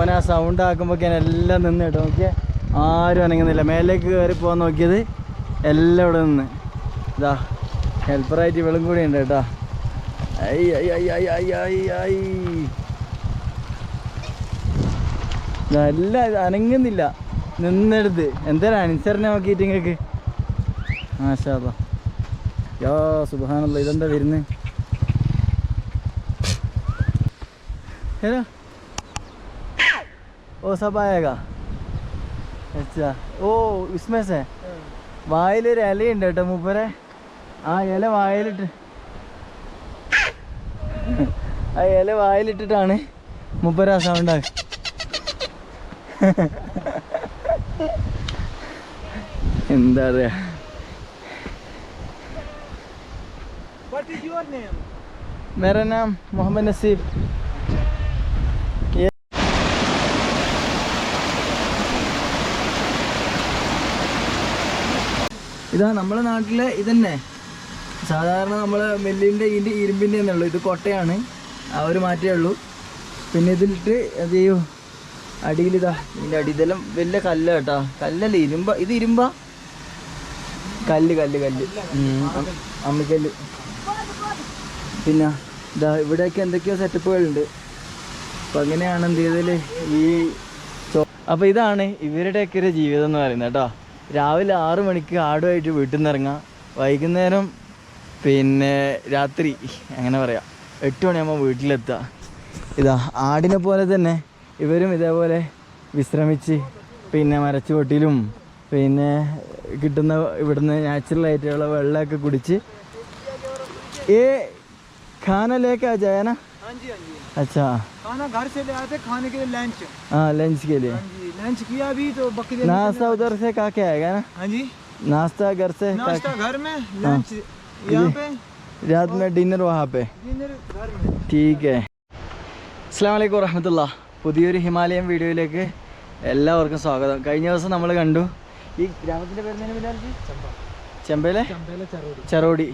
ഓൻ ആ സൗണ്ട് ആക്കുമ്പോഴേക്കും എല്ലാം നിന്ന് കേട്ടോ. നോക്കിയേ? ആരും അനങ്ങുന്നില്ല. മേലേക്ക് കയറി പോകാൻ നോക്കിയത് എല്ലാം ഇവിടെ നിന്ന്. ഇതാ ഹെൽപ്പറായിട്ട് ഇവളും കൂടി ഉണ്ട് കേട്ടോ. ഐ ഐ ഐ ഐ ഐ ഐ ഐ. നല്ല അനങ്ങുന്നില്ല. നിന്നെടുത്ത്. എന്തായാലും അനുസരണ നോക്കിയിട്ട് നിങ്ങൾക്ക് മാഷാ യോ സുബാനല്ല ഇതെന്താ വരുന്നേ? हेलो ओ सब आएगा अच्छा ഓ इसमें से വായിലൊരു ഇലയുണ്ട് കേട്ടോ മൂപ്പരെ ആ ഇല വായിലിട്ട് ആ ഇല വായിലിട്ടിട്ടാണ് മൂപ്പര ആ സൗണ്ട് എന്താ പറയാ What is your name? मेरा नाम मोहम्मद नसीब ഇതാ നമ്മളെ നാട്ടിലെ ഇതന്നെ. സാധാരണ നമ്മൾ മെല്ലിന്റെ ഇതിന്റെ ഇരുമ്പിന്റെ എന്നുള്ളൂ ഇത് കൊട്ടയാണ്. ആ ഒരു മാറ്റേ ഉള്ളൂ. പിന്നെ ഇതിലിട്ട് അത് ചെയ്യൂ? അടിയിലിതാ ഇതിന്റെ അടി. ഇതെല്ലാം വലിയ കല്ല് കേട്ടോ. കല്ലല്ല ഇരുമ്പ. ഇത് ഇരുമ്പ? കല്ല് കല്ല് കല്ല്. അമ്മിക്കല്ല്. പിന്നെ ഇതാ ഇവിടെയൊക്കെ എന്തൊക്കെയോ സെറ്റപ്പുകളുണ്ട്. അപ്പം അങ്ങനെയാണ് എന്ത് ചെയ്തൽ? ഈ അപ്പം അപ്പോൾ ഇതാണ് ഇവരുടെയൊക്കെ ഒരു ജീവിതം എന്ന് പറയുന്നത് കേട്ടോ. രാവിലെ ആറു മണിക്ക് ആടുമായിട്ട് വീട്ടിൽ നിന്ന് ഇറങ്ങാം. വൈകുന്നേരം പിന്നെ രാത്രി അങ്ങനെ പറയാം. എട്ട് മണിയാകുമ്പോൾ വീട്ടിലെത്തുക. ഇതാ ആടിനെ പോലെ തന്നെ ഇവരും ഇതേപോലെ വിശ്രമിച്ച് പിന്നെ മരച്ചുവട്ടിലും പിന്നെ കിട്ടുന്ന ഇവിടുന്ന് നാച്ചുറലായിട്ടുള്ള വെള്ളമൊക്കെ കുടിച്ച്. ഏ ഖാനലേക്കാ ജയന. हाँ जी हाँ जी अच्छा खाना घर से ले आते खाने के लिए लंच हाँ लंच के लिए हाँ जी लंच किया अभी तो बकरी नाश्ता उधर से खा के आएगा ना हाँ जी नाश्ता घर से खा नाश्ता घर में लंच यहाँ पे के रात में डिनर वहाँ पे डिनर घर में ठीक है അസ്സാം വലൈക്കും വറഹമത്തുള്ള പുതിയൊരു ഹിമാലയൻ വീഡിയോയിലേക്ക് എല്ലാവർക്കും സ്വാഗതം കഴിഞ്ഞ ദിവസം നമ്മൾ കണ്ടു ഈ ഗ്രാമത്തിൻ്റെ പേര് ചെമ്പയിലെ चंबेला चरोड़ी ചെറോടി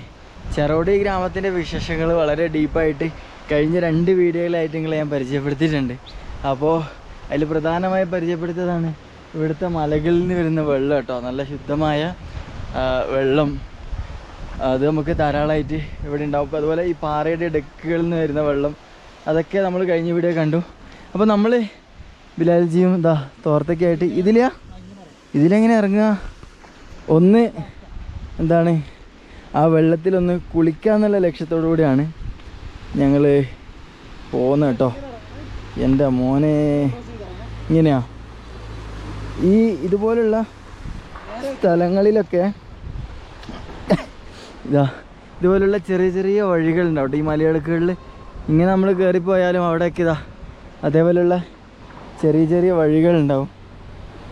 ചെറോടി ഗ്രാമത്തിൻ്റെ വിശേഷങ്ങൾ വളരെ ഡീപ്പായിട്ട് കഴിഞ്ഞ രണ്ട് വീഡിയോയിലായിട്ട് നിങ്ങളെ ഞാൻ പരിചയപ്പെടുത്തിയിട്ടുണ്ട്. അപ്പോൾ അതിൽ പ്രധാനമായി പരിചയപ്പെടുത്തിയതാണ് ഇവിടുത്തെ മലകളിൽ നിന്ന് വരുന്ന വെള്ളം കേട്ടോ. നല്ല ശുദ്ധമായ വെള്ളം. അത് നമുക്ക് ധാരാളമായിട്ട് ഇവിടെ ഉണ്ടാവും. അതുപോലെ ഈ പാറയുടെ ഡെക്കുകളിൽ നിന്ന് വരുന്ന വെള്ളം അതൊക്കെ നമ്മൾ കഴിഞ്ഞ വീഡിയോ കണ്ടു. അപ്പോൾ നമ്മൾ ബിലാൽജിയും ഇതാ തോർത്തൊക്കെ ആയിട്ട് ഇതിലാ ഇതിലെങ്ങനെ ഇറങ്ങുക? ഒന്ന് എന്താണ് ആ വെള്ളത്തിലൊന്ന് കുളിക്കാന്നുള്ള ലക്ഷ്യത്തോടു കൂടിയാണ് ഞങ്ങൾ പോകുന്ന കേട്ടോ എന്റെ മോനെ ഇങ്ങനെയാ. ഈ ഇതുപോലുള്ള സ്ഥലങ്ങളിലൊക്കെ ഇതാ ഇതുപോലുള്ള ചെറിയ ചെറിയ വഴികളുണ്ടാവട്ടെ ഈ മലയാളക്കുകളിൽ ഇങ്ങനെ നമ്മൾ കയറിപ്പോയാലും അവിടെയൊക്കെ ഇതാ അതേപോലെയുള്ള ചെറിയ ചെറിയ വഴികളുണ്ടാവും.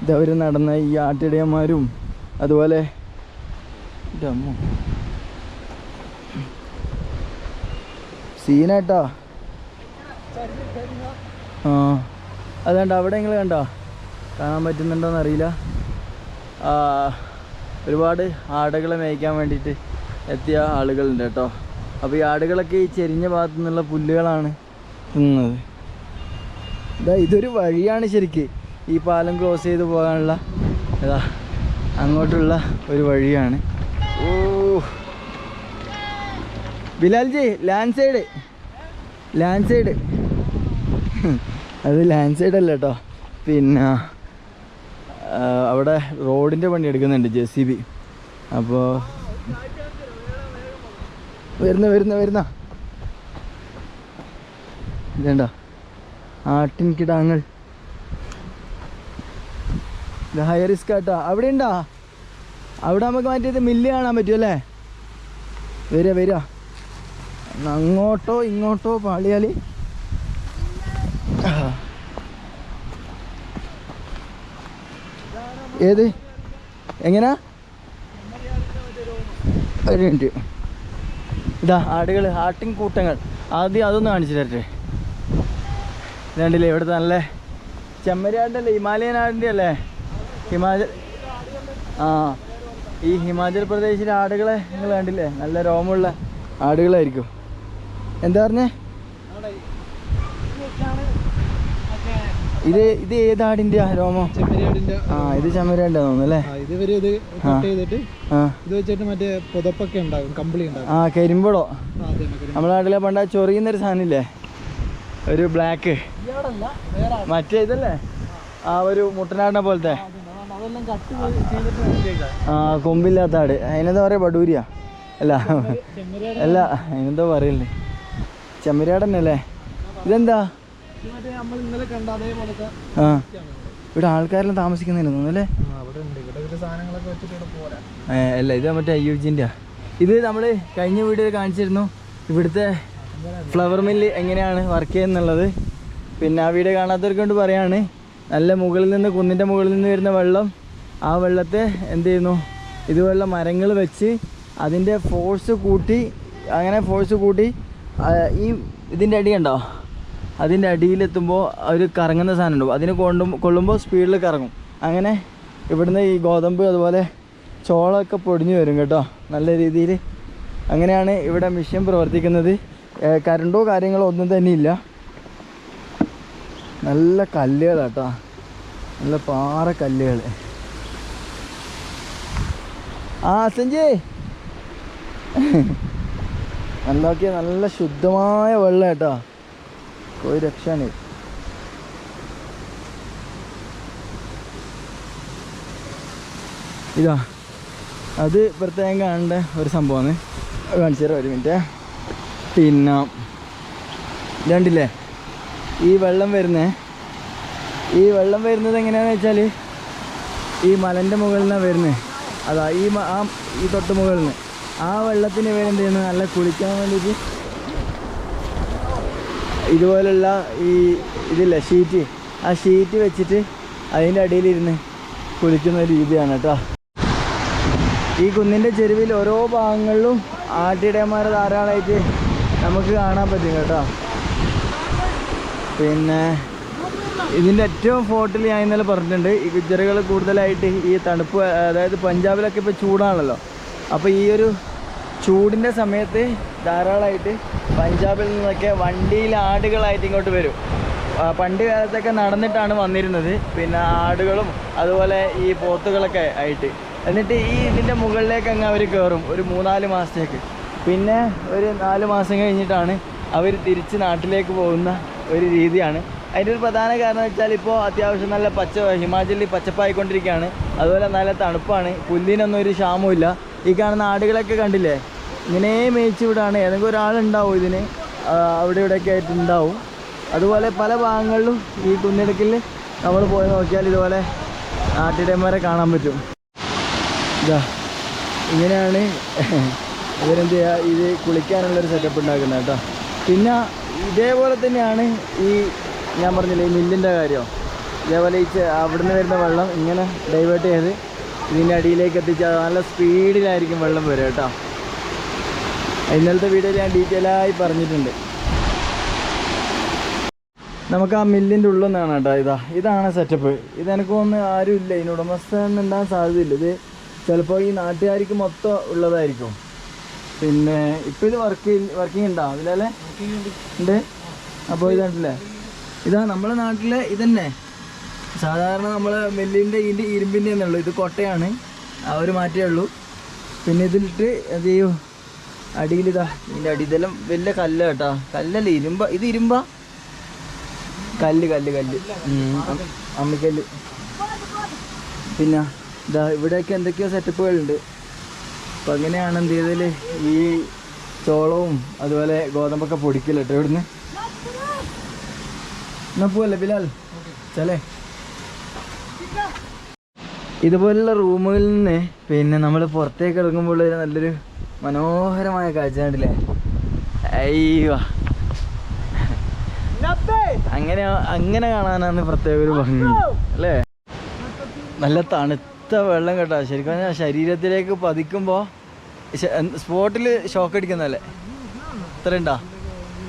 ഇതവർ നടന്ന ഈ ആട്ടിടയന്മാരും അതുപോലെ എന്റെ സീനാട്ടോ ആ. അതുകണ്ട അവിടെ നിങ്ങൾ കണ്ടോ? കാണാൻ പറ്റുന്നുണ്ടോന്ന് അറിയില്ല. ഒരുപാട് ആടുകളെ മേയ്ക്കാൻ വേണ്ടിയിട്ട് എത്തിയ ആളുകളുണ്ട് കേട്ടോ. അപ്പോൾ ഈ ആടുകളൊക്കെ ഈ ചെരിഞ്ഞ ഭാഗത്തു നിന്നുള്ള പുല്ലുകളാണ് തിന്നത്. ഇതാ ഇതൊരു വഴിയാണ് ശരിക്ക്. ഈ പാലം ക്രോസ് ചെയ്ത് പോകാനുള്ള ഇതാ അങ്ങോട്ടുള്ള ഒരു വഴിയാണ് ഓ Bilalji land side land side അത് ലാൻഡ് സൈഡ് അല്ല കേട്ടോ പിന്നെ അവിടെ റോഡിന്റെ പണി എടുക്കുന്നുണ്ട് ജെ സി ബി. അപ്പോൾ വരുന്ന വരുന്ന വരുന്ന. ഇതേണ്ട? ആട്ടിൻ കിടാങ്ങൾ ഹൈ റിസ്ക് ആട്ടോ. അവിടെ ഉണ്ടോ അവിടെ നമുക്ക് മാറ്റിയത് മില്ല് കാണാൻ പറ്റുമല്ലേ വരിക വരിക അങ്ങോട്ടോ ഇങ്ങോട്ടോ പാളിയാൽ ഏത്? എങ്ങനാ? ഒരു മിനിറ്റ്. ഇതാ ആടുകൾ ആട്ടിൻ കൂട്ടങ്ങൾ. ആദ്യം അതൊന്ന് കാണിച്ചു തരട്ടെ. രണ്ടില്ലേ ഇവിടുത്തെ നല്ല ചെമ്മരിയാടിന്റെ ഹിമാലയൻ ആടിന്റെ അല്ലേ? ഹിമാചൽ ആ. ഈ ഹിമാചൽ പ്രദേശിലെ ആടുകളെ നിങ്ങൾ കണ്ടില്ലേ? നല്ല രോമമുള്ള ആടുകളായിരിക്കും. എന്താ പറഞ്ഞേ? ഇത് ഇത് ഏതാടിന്റെ രോമോ? ആ ഇത് ചമരണ്ട തോന്നുന്നു അല്ലേ? ആ ഇത് ചെയ്തിട്ട് ഇത് വെച്ചിട്ട് മറ്റേ പുതപ്പൊക്കെ ഉണ്ടാകും കമ്പിളി ഉണ്ടാകും ആ കരിമ്പടോ. നമ്മുടെ നാട്ടിലെ പണ്ട ചൊറിയുന്നൊരു സാധനമില്ലേ? ഒരു ബ്ലാക്ക്. മറ്റേ ഇതല്ലേ? ആ ഒരു മുട്ടനാടിനെ പോലത്തെ. ആ കൊമ്പില്ലാത്ത ആട്. അതിനെന്താ പറയാ ബഡൂരിയ അല്ല. അല്ല അതിനെന്താ പറയല്ലേ ചെമ്മരിയാടന്നെ അല്ലേ ഇതെന്താ ആ. ഇവിടെ ആൾക്കാരെല്ലാം താമസിക്കുന്നതിന് അല്ലേ? ഇത് മറ്റേ അയ്യൂജിന്റെ ഇത് നമ്മൾ കഴിഞ്ഞ വീഡിയോയിൽ കാണിച്ചിരുന്നു. ഇവിടുത്തെ ഫ്ലവർ മില്ല് എങ്ങനെയാണ് വർക്ക് ചെയ്യുന്നുള്ളത്. പിന്നെ ആ വീഡിയോ കാണാത്തവർക്ക് കൊണ്ട് പറയാണ്. നല്ല മുകളിൽ നിന്ന് കുന്നിന്റെ മുകളിൽ നിന്ന് വരുന്ന വെള്ളം. ആ വെള്ളത്തെ എന്ത് ചെയ്യുന്നു? ഇതുപോലുള്ള മരങ്ങൾ വെച്ച് അതിന്റെ ഫോഴ്സ് കൂട്ടി അങ്ങനെ ഫോഴ്സ് കൂട്ടി ഈ ഇതിന്റെ അടി ഉണ്ടോ അതിന്റെ അടിയിലെത്തുമ്പോൾ ഒരു കറങ്ങുന്ന സാധനം ഉണ്ടാവും അതിന് കൊണ്ടും കൊള്ളുമ്പോൾ സ്പീഡിൽ കറങ്ങും. അങ്ങനെ ഇവിടുന്ന് ഈ ഗോതമ്പ് അതുപോലെ ചോളമൊക്കെ പൊടിഞ്ഞു വരും കേട്ടോ. നല്ല രീതിയിൽ. അങ്ങനെയാണ് ഇവിടെ മിഷ്യൻ പ്രവർത്തിക്കുന്നത്. കരണ്ടോ കാര്യങ്ങളോ ഒന്നും തന്നെ ഇല്ല. നല്ല കല്ലുകളാട്ടോ നല്ല പാറ കല്ലുകൾ ആ സഞ്ജയ് നല്ലൊക്കെ നല്ല ശുദ്ധമായ വെള്ളം കേട്ടോ. ഒരു രക്ഷയാണ് ഇതാ അത് പ്രത്യേകം കാണേണ്ട ഒരു സംഭവമാണ്. കാണിച്ചു തരാം ഒരു മിനിറ്റ് പിന്നെ രണ്ടില്ലേ ഈ വെള്ളം വരുന്നേ ഈ വെള്ളം വരുന്നത് എങ്ങനെയാണെന്ന് വെച്ചാൽ ഈ മലന്റെ മുകളിൽ നിന്നാണ് വരുന്നത് അതാ ഈ ആ ഈ തൊട്ട് മുകളിൽ നിന്ന്. ആ വെള്ളത്തിന് ഇവർ എന്ത് ചെയ്യുന്നത് നല്ല കുളിക്കാൻ വേണ്ടിയിട്ട് ഇതുപോലുള്ള ഈ ഇതില്ല ഷീറ്റ്? ആ ഷീറ്റ് വെച്ചിട്ട് അതിന്റെ അടിയിലിരുന്ന് കുളിക്കുന്ന ഒരു രീതിയാണ് കേട്ടോ. ഈ കുന്നിന്റെ ചെരുവിൽ ഓരോ ഭാഗങ്ങളിലും ആട്ടിടയന്മാരെ ധാരാളമായിട്ട് നമുക്ക് കാണാൻ പറ്റും കേട്ടോ. പിന്നെ ഇതിന്റെ ഏറ്റവും ഫോട്ടിൽ ഞാൻ ഇന്നലെ പറഞ്ഞിട്ടുണ്ട് ഈ ഗുജറുകൾ കൂടുതലായിട്ട് ഈ തണുപ്പ് അതായത് പഞ്ചാബിലൊക്കെ ഇപ്പോൾ ചൂടാണല്ലോ. അപ്പോൾ ഈ ഒരു ചൂടിന്റെ സമയത്ത് ധാരാളമായിട്ട് പഞ്ചാബിൽ നിന്നൊക്കെ വണ്ടിയിൽ ആടുകളായിട്ട് ഇങ്ങോട്ട് വരും. പണ്ട് കാലത്തൊക്കെ നടന്നിട്ടാണ് വന്നിരുന്നത്. പിന്നെ ആടുകളും അതുപോലെ ഈ പോത്തുകളൊക്കെ ആയിട്ട്. എന്നിട്ട് ഈ ഇതിന്റെ മുകളിലേക്ക് അങ്ങ് അവർ കയറും ഒരു മൂന്നാൽ മാസത്തേക്ക്. പിന്നെ ഒരു നാല് മാസം കഴിഞ്ഞിട്ടാണ് അവർ തിരിച്ച് നാട്ടിലേക്ക് പോകുന്ന ഒരു രീതിയാണ്. അതിന്റെ ഒരു പ്രധാന കാരണം വെച്ചാൽ ഇപ്പോൾ അത്യാവശ്യം നല്ല പച്ച ഹിമാചലിൽ പച്ചപ്പായിക്കൊണ്ടിരിക്കുകയാണ്. അതുപോലെ നല്ല തണുപ്പാണ്. പുല്ലിനൊന്നും ഒരു ക്ഷാമവും ഈ കാണുന്ന ആടുകളൊക്കെ കണ്ടില്ലേ? ഇങ്ങനെ മേയിച്ച് വിടാണ്. ഏതെങ്കിലും ഒരാളുണ്ടാവും ഇതിന്? അവിടെ ഇവിടെയൊക്കെ ആയിട്ട് ഉണ്ടാവും അതുപോലെ പല ഭാഗങ്ങളിലും ഈ കുന്നിടുക്കിൽ നമ്മൾ പോയി നോക്കിയാൽ ഇതുപോലെ ആട്ടിടയന്മാരെ കാണാൻ പറ്റും. ഇതാ ഇങ്ങനെയാണ് ഇവരെന്ത് ചെയ്യുക? ഇത് കുളിക്കാനുള്ളൊരു സെറ്റപ്പ് ഉണ്ടാക്കുന്നത് കേട്ടോ. പിന്നെ ഇതേപോലെ തന്നെയാണ് ഈ ഞാൻ പറഞ്ഞില്ലേ ഈ മില്ലിന്റെ കാര്യം. ഇതേപോലെ ഈ അവിടുന്ന് വരുന്ന വെള്ളം ഇങ്ങനെ ഡൈവേർട്ട് ചെയ്ത് ഇതിന്റെ അടിയിലേക്ക് എത്തിച്ചാൽ നല്ല സ്പീഡിലായിരിക്കും വെള്ളം വരിക കേട്ടോ. ഇന്നലത്തെ വീഡിയോയിൽ ഞാൻ ഡീറ്റെയിലായി പറഞ്ഞിട്ടുണ്ട്. നമുക്ക് ആ മില്ലിന്റെ ഉള്ളൊന്നാണ് നിന്നാണ് കേട്ടോ ഇതാ. ഇതാണ് സെറ്റപ്പ് ഇത് എനിക്ക് തോന്നുന്നു ആരും ഇല്ല. ഇതിന് ഉടമസ്ഥൻ ഉണ്ടാകാൻ സാധ്യതയില്ല. ഇത് ചിലപ്പോൾ ഈ നാട്ടുകാർക്ക് മൊത്തം ഉള്ളതായിരിക്കും. പിന്നെ ഇപ്പോൾ ഇത് വർക്ക് വർക്കിംഗ് ഉണ്ടോ? അതിലല്ലേ? ഉണ്ട്. അപ്പോൾ ഇതാണല്ലേ? ഇതാ നമ്മുടെ നാട്ടിലെ ഇതന്നെ. സാധാരണ നമ്മൾ മെല്ലിന്റെ ഇതിന്റെ ഇരുമ്പിന്റെ എന്നുള്ളൂ ഇത് കൊട്ടയാണ്. ആ ഒരു മാറ്റേ ഉള്ളൂ. പിന്നെ ഇതിലിട്ട് എന്ത് ചെയ്യൂ? അടിയിലിതാ ഇതിന്റെ അടി. വലിയ കല്ല് കേട്ടോ. കല്ലല്ല ഇരുമ്പ. ഇത് ഇരുമ്പ? കല്ല് കല്ല് കല്ല്. അമ്മിക്കല്ല്. പിന്നെ ഇതാ ഇവിടെയൊക്കെ എന്തൊക്കെയോ സെറ്റപ്പുകളുണ്ട്. അപ്പം അങ്ങനെയാണ് എന്ത് ചെയ്തതിൽ ഈ ചോളവും അതുപോലെ ഗോതമ്പൊക്കെ പൊടിക്കില്ല ഇവിടുന്ന്. എന്നാ പോവല്ലേ ബിലാൽ? ചലേ ഇതുപോലുള്ള റൂമുകളിൽ നിന്ന് പിന്നെ നമ്മൾ പുറത്തേക്ക് ഇറങ്ങുമ്പോൾ ഒരു നല്ലൊരു മനോഹരമായ കാഴ്ച കണ്ടില്ലേ? അയ്യോ. അങ്ങനെ അങ്ങനെ കാണാനാണ് പ്രത്യേക ഒരു ഭംഗി. അല്ലേ? നല്ല തണുത്ത വെള്ളം കേട്ടോ. ശരിക്കും പറഞ്ഞാൽ ശരീരത്തിലേക്ക് പതിക്കുമ്പോൾ സ്പോട്ടിൽ ഷോക്ക് അടിക്കുന്നല്ലേ ഇത്ര ഉണ്ടോ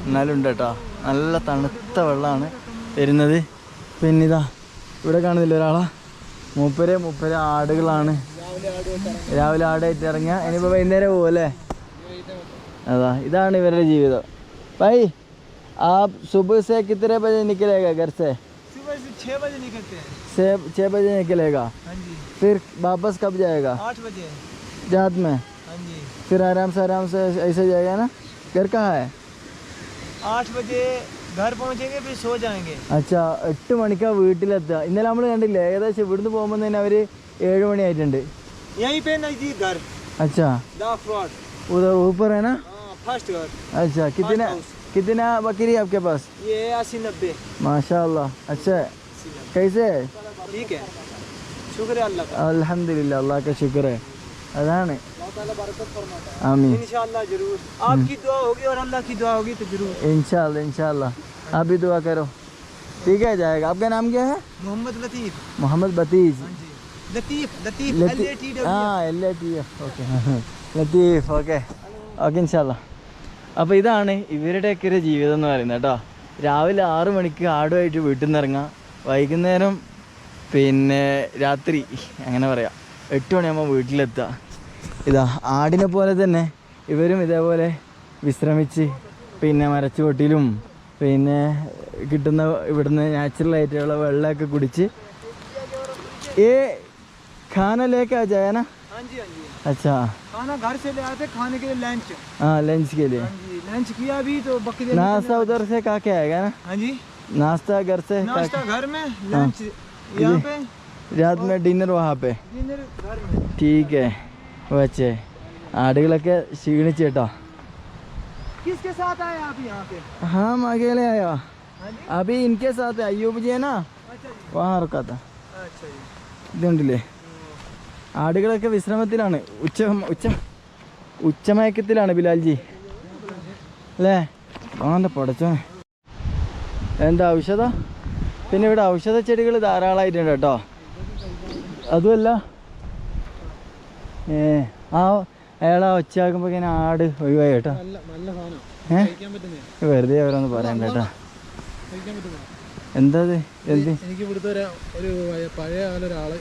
എന്നാലും ഉണ്ട് കേട്ടോ. നല്ല തണുത്ത വെള്ളമാണ് വരുന്നത്. പിന്നെ ഇതാ ഇവിടെ കാണുന്നില്ല ഒരാളാ? मूपर मूपर ആടുകളാണ്. രാവിലെ ആടായിട്ട് ഇറങ്ങിയ ഇനിയിപ്പോൾ വൈകുന്നേരം പോകും അല്ലേ? भाई आप सुबह से कितने बजे निकलेगा घर से सुबह से छः बजे निकलते हैं छः छः बजे निकलेगा हाँ जी फिर वापस कब जाएगा आठ बजे जात में हाँ जी फिर आराम से आराम से ऐसे जाएगा ना घर कहाँ है आठ बजे घर पहुंचेंगे फिर सो जाएंगे अच्छा എട്ട് മണിക്കാ വീട്ടിലെത്തുക ഇന്നലെ നമ്മൾ കണ്ടില്ലേ ഏകദേശം ഇവിടുന്ന് പോകുമ്പോൾ തന്നെ അവർ ഏഴ് മണി ആയിട്ടുണ്ട് यहीं पे नजदीक घर अच्छा दा फ्रॉड उधर ऊपर है ना हां फर्स्ट घर अच्छा कितने house. कितना बकरी आपके पास ये अस्सी नब्बे माशाल्लाह अच्छा कैसे ठीक है शुक्र है अल्लाह का अल्हम्दुलिल्लाह अल्लाह का शुक्र है അതാണ് ताला बरकत फरमाता आमीन है इंशाल्लाह जरूर आपकी दुआ होगी और अल्लाह की दुआ होगी तो जरूर इंशाल्लाह इंशाल्लाह आप भी दुआ करो ठीक है जाएगा आपका नाम क्या है मोहम्मद लतीफ मोहम्मद बतीज हाँ जी Latif Latif ലത്തി- L A T ആ L A T F okay Latif okay okay ഇൻഷാല്ല അപ്പോൾ ഇതാണ് ഇവരുടെയൊക്കെ ഒരു ജീവിതം എന്ന് പറയുന്നത് കേട്ടോ രാവിലെ ആറു മണിക്ക് ആടുമായിട്ട് വീട്ടിൽ നിന്ന് ഇറങ്ങാം വൈകുന്നേരം പിന്നെ രാത്രി അങ്ങനെ പറയാം എട്ട് മണിയാകുമ്പോൾ വീട്ടിലെത്തുക ഇതാ ആടിനെ പോലെ തന്നെ ഇവരും ഇതേപോലെ വിശ്രമിച്ച് പിന്നെ മരച്ചുവട്ടിലും പിന്നെ കിട്ടുന്ന ഇവിടുന്ന് നാച്ചുറൽ ആയിട്ടുള്ള വെള്ളമൊക്കെ കുടിച്ച് ഏ खाना लेके आ जाए ना हाँ जी हाँ जी अच्छा खाना घर से ले आते खाने के लिए लंच हाँ लंच के लिए हाँ जी लंच किया भी तो बकरी नाश्ता उधर से खा के आएगा ना हाँ जी नाश्ता घर से खा नाश्ता घर में लंच यहाँ पे के- रात में डिनर वहाँ पे डिनर घर में ठीक है വെച്ചേ. ആടുകളൊക്കെ ക്ഷീണിച്ചു കേട്ടോ. ഹാ മകേലെ ആയോ അഭി ഇൻകെ സാത്ത് അയ്യൂബ് ജിയനാ വാറക്കാത്ത ഇതുണ്ടല്ലേ? ആടുകളൊക്കെ വിശ്രമത്തിലാണ്. ഉച്ച ഉച്ച ഉച്ചമയക്കത്തിലാണ് ബിലാൽജി. അല്ലേ? ആന്റെ പടച്ചോ എന്താ ഔഷധ? പിന്നെ ഇവിടെ ഔഷധ ചെടികൾ ധാരാളമായിട്ടുണ്ട് കേട്ടോ. അതുമല്ല ഏ ആ അയാളാ ഒച്ചയാക്കുമ്പോൾ ഇങ്ങനെ ആട് ഒഴിവായി കേട്ടോ. ഏഹ് വെറുതെ അവരൊന്ന് പറയണ്ട കേട്ടോ. എന്താ എന്ത്? എനിക്ക് ഇവിടുത്തെ ഒരു പഴയ കാല ഒരാൾ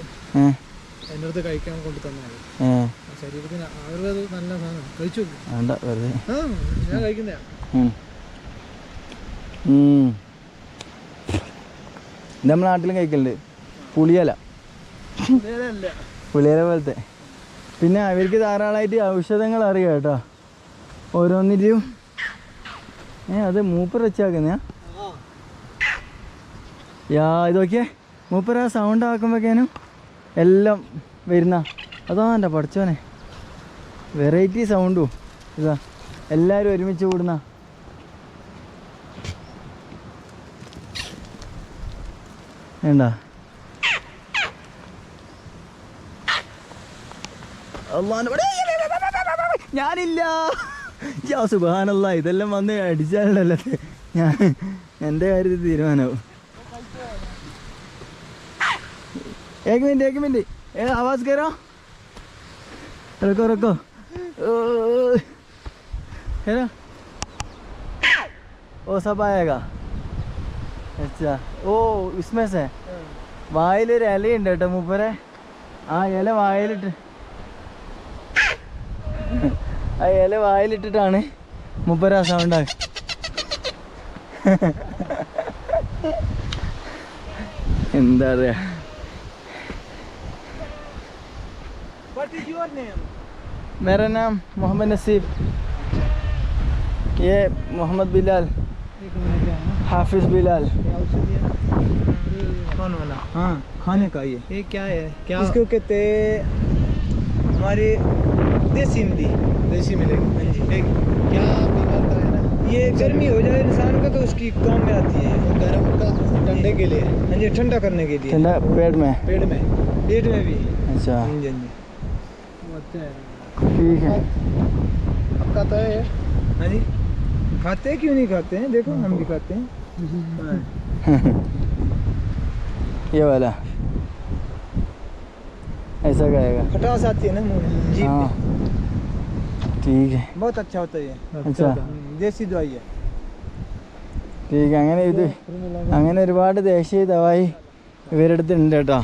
അടുത്ത് കഴിക്കാൻ കൊണ്ട് തന്നത് ഏ. ശരീരത്തിന് ആയുർവേദം നല്ല സാധനം. കഴിച്ചു നോക്ക്. വേണ്ട വെറുതെ. ആ ഞാൻ കഴിക്കുന്നതാ. ഇത് നമ്മുടെ നാട്ടിലും കഴിക്കലുണ്ട്. പുളിയല. പുളിയല പോലത്തെ. പിന്നെ അവർക്ക് ധാരാളമായിട്ട് ഔഷധങ്ങൾ അറിയാം കേട്ടോ. ഓരോന്നിന്റെയും ഏ അത് മൂപ്പർ വെച്ചാക്കുന്ന. യാ ഇതൊക്കെ മൂപ്പർ ആ സൗണ്ട് ആക്കുമ്പോഴേക്കും എല്ലാം വരുന്ന. അതാ എന്റെ പഠിച്ചോനെ വെറൈറ്റി സൗണ്ടും ഇതാ എല്ലാവരും ഒരുമിച്ച് കൂടുന്ന. വേണ്ട അള്ളാന്റെ ഇവിടെ ഞാനില്ല യാ സുബാനല്ല ഇതെല്ലാം വന്ന് അടിച്ചാലല്ലേ ഞാൻ എൻ്റെ കാര്യത്തിൽ തീരുമാനവും एक मिनट एक मिनट ए आवाज करो रुको रुको ओ, है ना वो सब आएगा अच्छा ओ इसमें से വായിലൊരു ഇലയുണ്ട് കേട്ടോ മൂപ്പരെ ആ ഇല വായിലിട്ട് ആ ഇല വായിലിട്ടിട്ടാണ് മൂപ്പര ആ സൗണ്ട് എന്താ പറയാ What is your name? मेरा नाम मोहम्मद नसीब ये मोहम्मद बिलाल एक मिनट क्या है ना हाफिज बिलाल क्या औषधि है कौन वाला हाँ खाने का ये ये क्या है क्या इसको कहते हमारे देसी इमली देसी मिलेगी। हाँ जी। एक क्या बीमार है ना। ये गर्मी हो जाए इंसान का तो उसकी काम में आती है। वो गर्म का ठंडे के लिए। हाँ जी ठंडा करने के लिए। ठंडा पेट में। पेट में। पेट में भी। अच्छा। हाँ जी हाँ जी। है। ठीक है। आपका तो है? हाँ जी। खाते हैं क्यों नहीं खाते हैं? देखो हम भी खाते हैं। ये वाला। ऐसा खाएगा खटास आती है ना मुंह में जीभ हाँ पे ठीक है बहुत अच्छा होता है ये अच्छा हम्म, देसी दवाई है ठीक है അങ്ങനെ ഇത് അങ്ങനെ ഒരുപാട് ദേശീയ ദവായി ഇവരുടെ അടുത്ത് ഉണ്ട് കേട്ടോ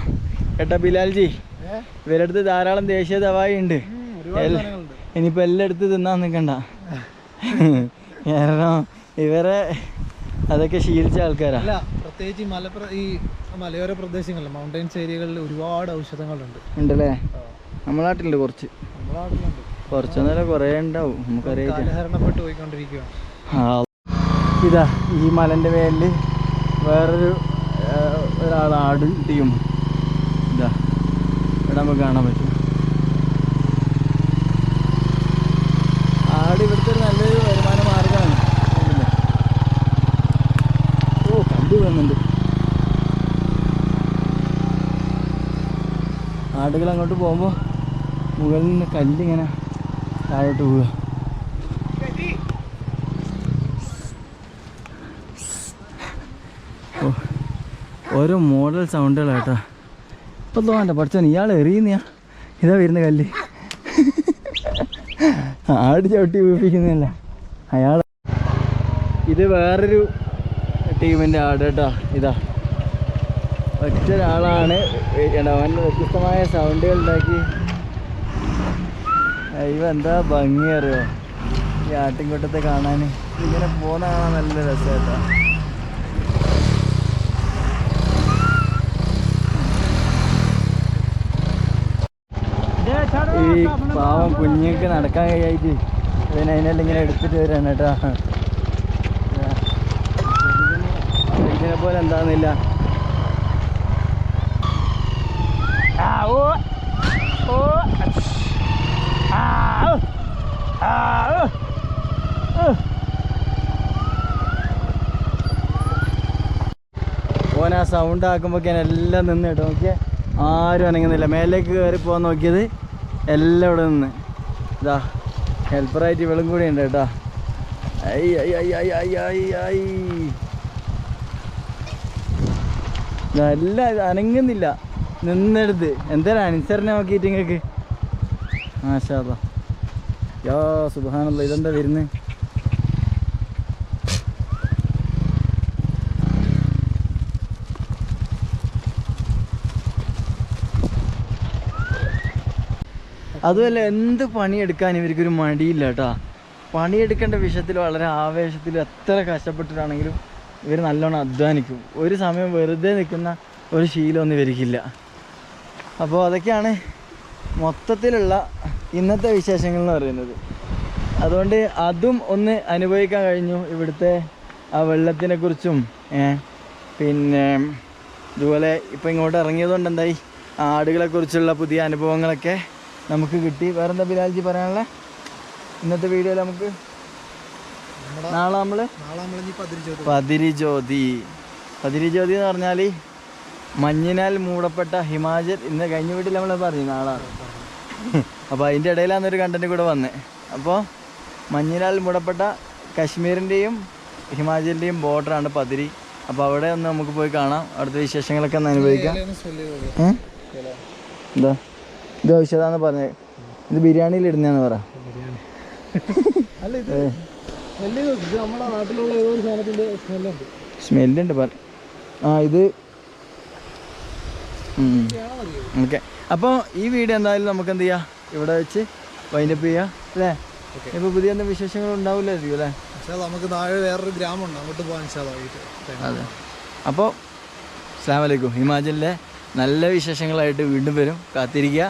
കേട്ടോ ബിലാൽജി ഏ? ഇവരുടെ അടുത്ത് ധാരാളം ദേശീയ ദവായി ഉണ്ട് ഉം, ഒരുപാട് എല്ല- സാധനങ്ങളുണ്ട് ഇനിയിപ്പോൾ എല്ലാം എടുത്ത് തിന്നാൻ നിൽക്കണ്ട കാരണം ഇവരെ അതൊക്കെ ശീലിച്ച ആൾക്കാരാ അല്ല പ്രത്യേകിച്ച് ഈ മലപ്ര ഈ മലയോര പ്രദേശങ്ങളിൽ മൗണ്ടൈൻസ് ഏരിയകളിൽ ഒരുപാട് ഔഷധങ്ങളുണ്ട്. ഉണ്ടല്ലേ? നമ്മളെ നാട്ടിലുണ്ട് കുറച്ച്. നമ്മുടെ നാട്ടിലുണ്ട്. കുറച്ചൊന്നല്ല കുറേ ഉണ്ടാവും. നമുക്കറിയാം കാലഹരണപ്പെട്ട് പോയിക്കൊണ്ടിരിക്കുകയാണ് ഇതാ ഈ മലന്റെ മേലിൽ വേറൊരു ഒരാൾ ആട് ടീം ഇതാ ഇവിടെ നമുക്ക് കാണാൻ പറ്റും. ആട് ഇവിടുത്തെ നല്ലൊരു വരുമാന മാർഗമാണ് കണ്ടില്ലേ? ഓ കണ്ടു വന്നുണ്ട് ആടുകൾ അങ്ങോട്ട് പോകുമ്പോൾ മുകളിൽ നിന്ന് കല്ലിങ്ങനെ താഴോട്ട് പോവുക ഓരോ മോഡൽ സൗണ്ടുകൾ കേട്ടോ ഇപ്പം തോന്നണ്ട പഠിച്ചോൻ ഇയാൾ എറിയുന്നയാ. ഇതാ വരുന്ന കല്ല്. ആട് ചവിട്ടി വീപ്പിക്കുന്നതല്ല. അയാൾ ഇത് വേറൊരു ടീമിന്റെ ആട് കേട്ടോ. ഇതാ. ഒറ്റ ഒരാളാണ് എടാ, അവൻ വ്യത്യസ്തമായ സൗണ്ടുകൾ ഉണ്ടാക്കി. ഇവ എന്താ ഭംഗി അറിയോ? ഈ ആട്ടിൻകൂട്ടത്തെ കാണാൻ ഇങ്ങനെ പോകുന്ന കാണാൻ നല്ല രസമായിട്ടാ ഈ പാവം കുഞ്ഞുങ്ങൾക്ക് നടക്കാൻ കഴിയായിട്ട് പിന്നെ അതിനെല്ലാം ഇങ്ങനെ എടുത്തിട്ട് വരാണ് കേട്ടോ. ഇതിനെ പോലെ എന്താന്നില്ല. ആ, ഓ, ഓ, ആ, സൗണ്ട് ആക്കുമ്പോഴേക്കാൻ എല്ലാം നിന്ന് കേട്ടോ നോക്കിയേ? ആരും അനങ്ങുന്നില്ല. മേലേക്ക് കയറി പോകാൻ നോക്കിയത് എല്ലാം ഇവിടെ നിന്ന്. ഇതാ ഹെൽപ്പറായിട്ട് ഇവളും കൂടി ഉണ്ട് കേട്ടോ. ഐ ഐ ഐ ഐ ഐ ഐ ഐ. നല്ല അനങ്ങുന്നില്ല. നിന്നെടുത്ത്. എന്തായാലും അനുസരണ നോക്കിയിട്ട് ഇങ്ങക്ക്? മാഷാ അല്ലാ. യാ സുബാനല്ല ഇതെന്താ വരുന്നത് അതുമല്ല എന്ത് പണിയെടുക്കാൻ ഇവർക്കൊരു മടിയില്ല കേട്ടോ. പണിയെടുക്കേണ്ട വിഷയത്തിൽ വളരെ ആവേശത്തിൽ എത്ര കഷ്ടപ്പെട്ടിട്ടാണെങ്കിലും ഇവർ നല്ലോണം അധ്വാനിക്കും. ഒരു സമയം വെറുതെ നിൽക്കുന്ന ഒരു ശീലമൊന്നും ഇവർക്കില്ല. അപ്പോൾ അതൊക്കെയാണ് മൊത്തത്തിലുള്ള ഇന്നത്തെ വിശേഷങ്ങൾ എന്ന് പറയുന്നത്. അതുകൊണ്ട് അതും ഒന്ന് അനുഭവിക്കാൻ കഴിഞ്ഞു ഇവിടുത്തെ ആ വെള്ളത്തിനെ കുറിച്ചും പിന്നെ ഇതുപോലെ ഇപ്പം ഇങ്ങോട്ട് ഇറങ്ങിയതുകൊണ്ട് എന്തായി? ആടുകളെക്കുറിച്ചുള്ള പുതിയ അനുഭവങ്ങളൊക്കെ നമുക്ക് കിട്ടി. വേറെ എന്താ ബിലാൽജി പറയാനുള്ള? ഇന്നത്തെ വീഡിയോയിൽ നമുക്ക്? നാളെ നമ്മൾ പതിരി ജ്യോതി പതിരി ജ്യോതി എന്ന് പറഞ്ഞാൽ മഞ്ഞിനാൽ മൂടപ്പെട്ട ഹിമാചൽ ഇന്ന് കഴിഞ്ഞ വീട്ടിൽ നമ്മൾ പറഞ്ഞു നാളെ. അപ്പോൾ അതിന്റെ ഇടയിലാണ് ഒരു കണ്ടന്റ് കൂടെ വന്നത് അപ്പോൾ മഞ്ഞിനാൽ മൂടപ്പെട്ട കാശ്മീരിന്റെയും ഹിമാചലിന്റെയും ബോർഡറാണ് പതിരി. അപ്പോൾ അവിടെ ഒന്ന് നമുക്ക് പോയി കാണാം. അവിടുത്തെ വിശേഷങ്ങളൊക്കെ ഒന്ന് അനുഭവിക്കാം? എന്താ? ഇത് ഔഷധാന്ന് പറഞ്ഞത് ഇത് ബിരിയാണിയിൽ ഇടുന്നതെന്ന് പറ. സ്മെല്ലുണ്ട്. ആ ഇത് ഓക്കെ അപ്പോൾ ഈ വീഡിയോ എന്തായാലും നമുക്ക് എന്ത് ചെയ്യാം? ഇവിടെ വെച്ച് വൈൻഡപ്പ് ചെയ്യാം അല്ലേ? ഇപ്പോൾ പുതിയ എന്തെങ്കിലും വിശേഷങ്ങൾ ഉണ്ടാവില്ലായിരിക്കും അല്ലേ? നമുക്ക് താഴെ വേറൊരു ഗ്രാമമുണ്ട് അങ്ങോട്ട് പോകാൻ അതെ. അപ്പോൾ അസ്സാം വലൈക്കും ഹിമാചലിലെ നല്ല വിശേഷങ്ങളായിട്ട് വീണ്ടും വരും. കാത്തിരിക്കുക.